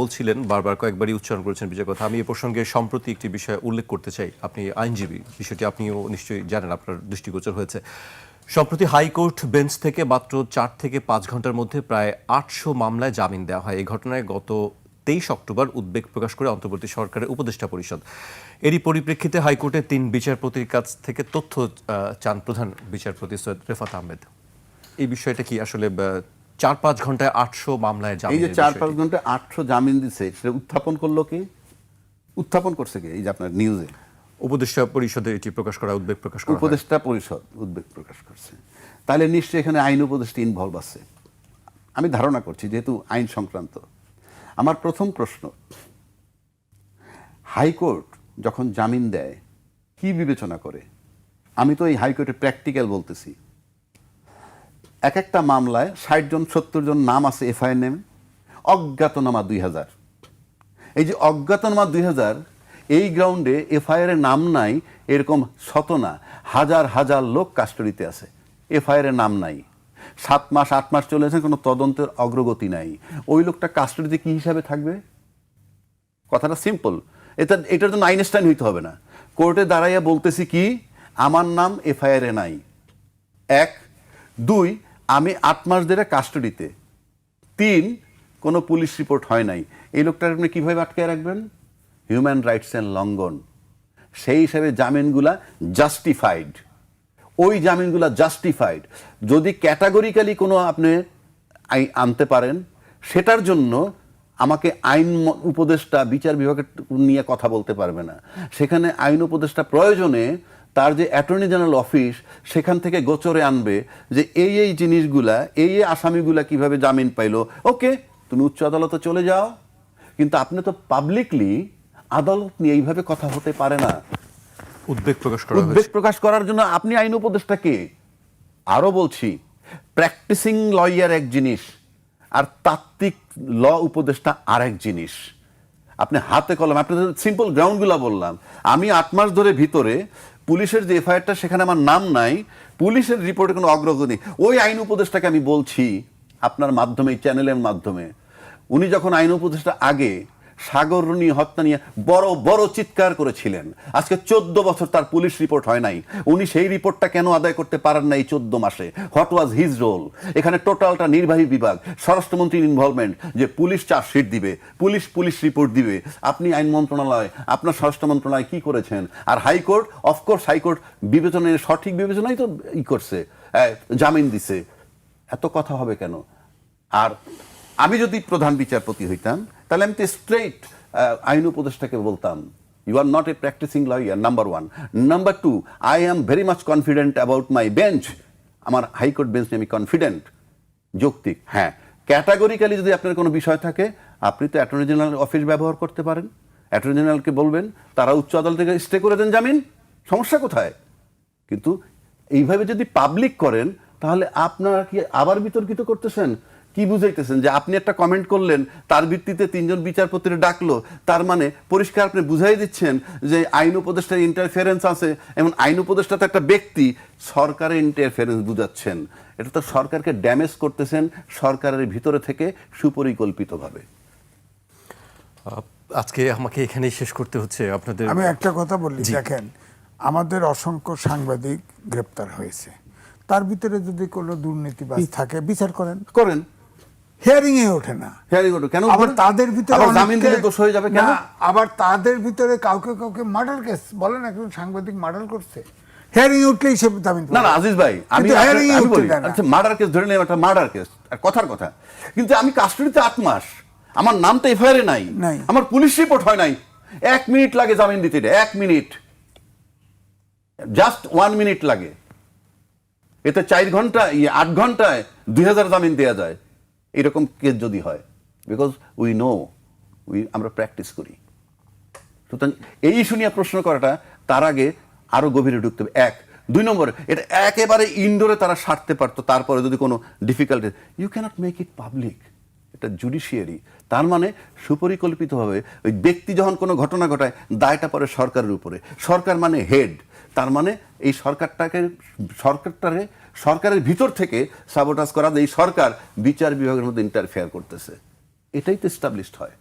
বলছিলেন, বারবার কয়েকবারই উচ্চারণ করেছেন বিজয় কথা। আমি এ প্রসঙ্গে সম্প্রতি একটি বিষয় উল্লেখ করতে চাই। আপনি আইনজীবী, বিষয়টি আপনিও নিশ্চয়ই জানেন, আপনার দৃষ্টিগোচর হয়েছে। সম্প্রতি হাইকোর্ট বেঞ্চ থেকে মাত্র চার থেকে পাঁচ ঘণ্টার মধ্যে প্রায় আটশো মামলায় জামিন দেওয়া হয়। এই ঘটনায় গত তেইশ অক্টোবর উদ্বেগ প্রকাশ করে অন্তর্বর্তী সরকারের উপদেষ্টা পরিষদ। এরই পরিপ্রেক্ষিতে হাইকোর্টের তিন বিচারপতির কাছ থেকে তথ্য চান প্রধান বিচারপতি সৈয়দ রেফাত আহমেদ। এই বিষয়টা কি আসলে চার পাঁচ ঘন্টায় আটশো মামলায় এই যে চার পাঁচ ঘণ্টা আটশো জামিন দিছে সেটা উত্থাপন করল কি? উত্থাপন করছে কি? এই যে আপনার নিউজে উপদেষ্টা পরিষদে এটি প্রকাশ করা উদ্বেগ প্রকাশ করা উপদেষ্টা পরিষদ উদ্বেগ প্রকাশ করছে। তাহলে নিশ্চয়ই এখানে আইন উপদেষ্টা ইনভলভ আছে। আমি ধারণা করছি যেহেতু আইন সংক্রান্ত। আমার প্রথম প্রশ্ন হাইকোর্ট যখন জামিন দেয় কি বিবেচনা করে? আমি তো এই হাইকোর্টে প্র্যাকটিক্যাল বলতেছি। এক একটা মামলায় ষাট জন, সত্তর জন নাম আছে এফআইআর নেমে। অজ্ঞাতনামা দুই হাজার। এই যে অজ্ঞাতনামা দুই হাজার, এই গ্রাউন্ডে এফআইআর নাম নাই, এরকম শত না। হাজার হাজার লোক কাস্টডিতে আছে। এফআইআর নাম নাই। সাত মাস, আট মাস চলে চলেছে কোনো তদন্তের অগ্রগতি নাই। ওই লোকটা কাস্টডিতে কি হিসাবে থাকবে? কথাটা সিম্পল এটা, এটার জন্য আইনস্টাইন হইতে হবে না। কোর্টে দাঁড়াইয়া বলতেছি কি, আমার নাম এফআইআর নাই। এক। দুই আমি আট মাস ধরে কাস্টডিতে তিন, কোনো পুলিশ রিপোর্ট হয় নাই। এই লোকটার আপনি কীভাবে আটকে রাখবেন? হিউম্যান রাইটস অ্যান্ড লঙ্ঘন। সেই হিসাবে জামিনগুলা জাস্টিফাইড ওই জামিনগুলা জাস্টিফাইড যদি ক্যাটাগরিক্যালি কোনো আপনি আনতে পারেন, সেটার জন্য আমাকে আইন উপদেষ্টা, বিচার বিভাগের নিয়ে কথা বলতে পারবে না। সেখানে আইন উপদেষ্টা প্রয়োজনে তার যে অ্যাটর্নি জেনারেল অফিস সেখান থেকে গোচরে আনবে যে এই এই জিনিসগুলা এই এই আসামিগুলা কীভাবে জামিন পাইলো। ওকে তুমি উচ্চ আদালতে চলে যাও। কিন্তু আপনি তো পাবলিকলি আদালত নিয়ে এইভাবে কথা হতে পারে না। উদ্বেগ প্রকাশ করা উদ্বেগ প্রকাশ করার জন্য আপনি আইন উপদেষ্টা কে? আরও বলছি প্র্যাকটিসিং লয়ার এক জিনিস আর তাত্ত্বিক ল উপদেষ্টা আরেক জিনিস। আপনি হাতে কলম আপনি সিম্পল গ্রাউন্ডগুলো বললাম। আমি আট মাস ধরে ভিতরে পুলিশের যে এফআইআরটা, সেখানে আমার নাম নাই। পুলিশের রিপোর্টে কোনো অগ্রগতি ওই আইন উপদেষ্টাকে আমি বলছি, আপনার মাধ্যমে চ্যানেলের মাধ্যমে। উনি যখন আইন উপদেষ্টা আগে সাগরণী হত্যা নিয়ে বড় বড় চিৎকার করেছিলেন। আজকে চোদ্দ বছর তার পুলিশ রিপোর্ট হয় নাই। উনি সেই রিপোর্টটা কেন আদায় করতে পারেন না এই চোদ্দ মাসে? হোয়াট ওয়াজ হিজ রোল এখানে টোটালটা নির্বাহী বিভাগ, স্বরাষ্ট্রমন্ত্রীর ইনভলভমেন্ট যে পুলিশ চার্জশিট দিবে, পুলিশ পুলিশ রিপোর্ট দিবে। আপনি আইন মন্ত্রণালয়, আপনার স্বরাষ্ট্র মন্ত্রণালয় কি করেছেন? আর হাইকোর্ট অফকোর্স হাইকোর্ট বিবেচনায়, সঠিক বিবেচনাই তো ই করছে জামিন দিছে। এত কথা হবে কেন? আর আমি যদি প্রধান বিচারপতি হইতাম তাহলে আমি তো স্ট্রেট আইন উপদেষ্টাকে বলতাম you are not a practising lawyer number one number two I am very much confident about my bench আমার হাইকোর্ট বেঞ্চ আমি কনফিডেন্ট যৌক্তিক হ্যাঁ। ক্যাটাগরিক্যালি যদি আপনার কোনো বিষয় থাকে, আপনি তো অ্যাটর্নি জেনারেল অফিস ব্যবহার করতে পারেন। অ্যাটর্নি জেনারেলকে বলবেন, তারা উচ্চ আদালত থেকে স্টে করে দেন জামিন। সমস্যা কোথায়? কিন্তু এইভাবে যদি পাবলিক করেন, তাহলে আপনারা কি আবার বিতর্কিত করতেছেন? কি বুঝাইতেছেন যে আপনি একটা কমেন্ট করলেন তার ভিত্তিতে তিনজন বিচারপতির ডাকলো তার মানে পরিষ্কার আপনি বুঝাই দিচ্ছেন যে আইন উপদেষ্টার ইন্টারফেরেন্স আছে এমন আইন উপদেষ্টা তো একটা ব্যক্তি সরকারের ইন্টারফেরেন্স বুঝাচ্ছেন। এটা তো সরকারকে ড্যামেজ করতেছেন সরকারের ভিতরে থেকে সুপরিকল্পিতভাবে। আজকে আমাকে এখানেই শেষ করতে হচ্ছে আপনাদের আমি একটা কথা বলি দেখেন আমাদের অসংখ্য সাংবাদিক গ্রেপ্তার হয়েছে। তার ভিতরে যদি কোনো দুর্নীতিবাজ থাকে বিচার করেন। করেন। হিয়ারিং এ ওঠে না। হেয়ারিং ওঠে কেন আবার তাদের ভিতরে আবার জামিন দিলে দোষ হয়ে যাবে কেন? আবার তাদের ভিতরে কাউকে কাউকে মার্ডার কেস বলেন একজন সাংবাদিক মার্ডার করছে। হিয়ারিং উঠলেই সে জামিন না না আজিজ ভাই আমি আমি বলি আচ্ছা মার্ডার কেস ধরে নিলাম একটা মার্ডার কেস কথার কথা। কিন্তু আমি কাস্টডিতে আট মাস আমার নাম তো এফআইআর নাই নাই। আমার পুলিশ রিপোর্ট হয় নাই। এক মিনিট লাগে জামিন দিতে এক মিনিট জাস্ট ওয়ান মিনিট লাগে। এতে চার ঘণ্টা ইয়ে আট ঘন্টায় দুই হাজার জামিন দেওয়া যায়। এরকম কেস যদি হয় বিকজ উই নো উই আমরা প্র্যাকটিস করি। সুতরাং এই ইস্যু নিয়ে প্রশ্ন করাটা তার আগে আরও গভীরে ঢুকতে হবে। এক। দুই নম্বরে, এটা একেবারে ইনডোরে তারা সারতে পারতো, তারপরে যদি কোনো difficulty you cannot make it public এটা জুডিশিয়ারি তার মানে সুপরিকল্পিতভাবে ওই ব্যক্তি যখন কোনো ঘটনা ঘটায়, দায়টা পড়ে সরকারের উপরে। সরকার মানে হেড তার মানে এই সরকারটাকে সরকারটাকে সরকারের ভিতর থেকে সাবোটাস করা এই সরকার বিচার বিভাগের মধ্যে ইন্টারফেয়ার করতেছে। এটাই তো এস্টাবলিশড হয়।